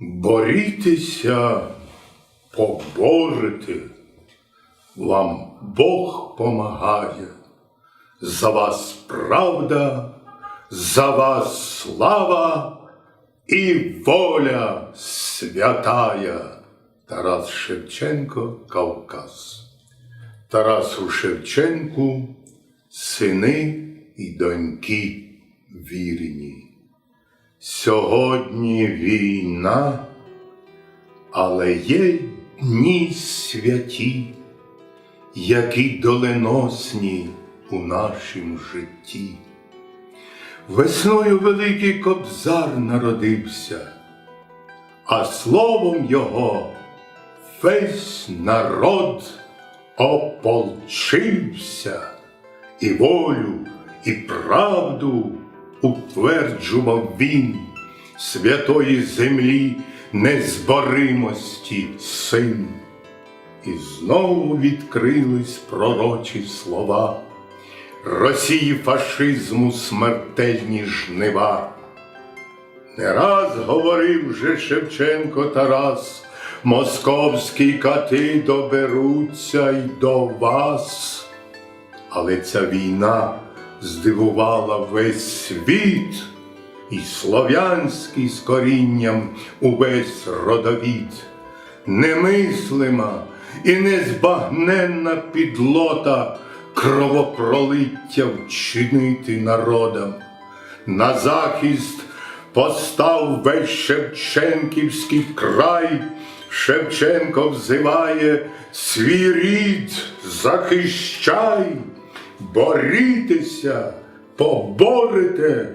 Борітеся, поборете, вам Бог помагає, за вас правда, за вас слава і воля святая. Тарас Шевченко, Кавказ. Тарасу Шевченку, сини і доньки вірні. Сьогодні війна, але є дні святі, які доленосні у нашім житті. Весною великий кобзар народився, а словом його весь народ ополчився і волю, і правду утверджував він святої землі незборимості син. І знову відкрились пророчі слова Росії фашизму смертельні жнива. Не раз говорив же Шевченко Тарас, московські кати доберуться й до вас. Але ця війна здивувала весь світ і слов'янський з корінням увесь родовід. Немислима і незбагненна підлота кровопролиття вчинити народам. На захист постав весь Шевченківський край, Шевченко взиває свій рід захищай, борітеся, поборете,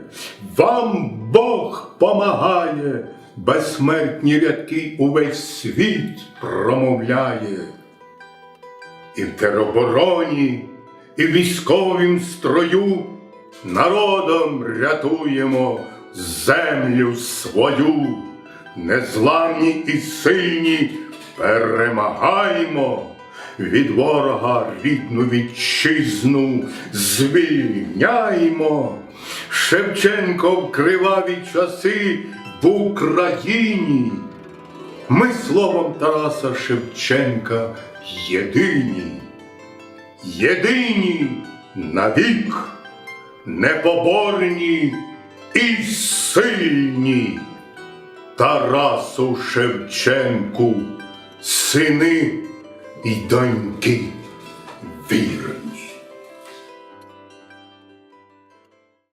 вам Бог помагає, безсмертні рядки увесь світ промовляє. І в теробороні, і в військовім строю народом рятуємо землю свою, незламні і сильні перемагаємо, від ворога рідну вітчизну звільняємо. Шевченко в криваві часи в Україні. Ми словом Тараса Шевченка єдині, єдині навік, непоборні і сильні. Тарасу Шевченку, сини і доньки вірні.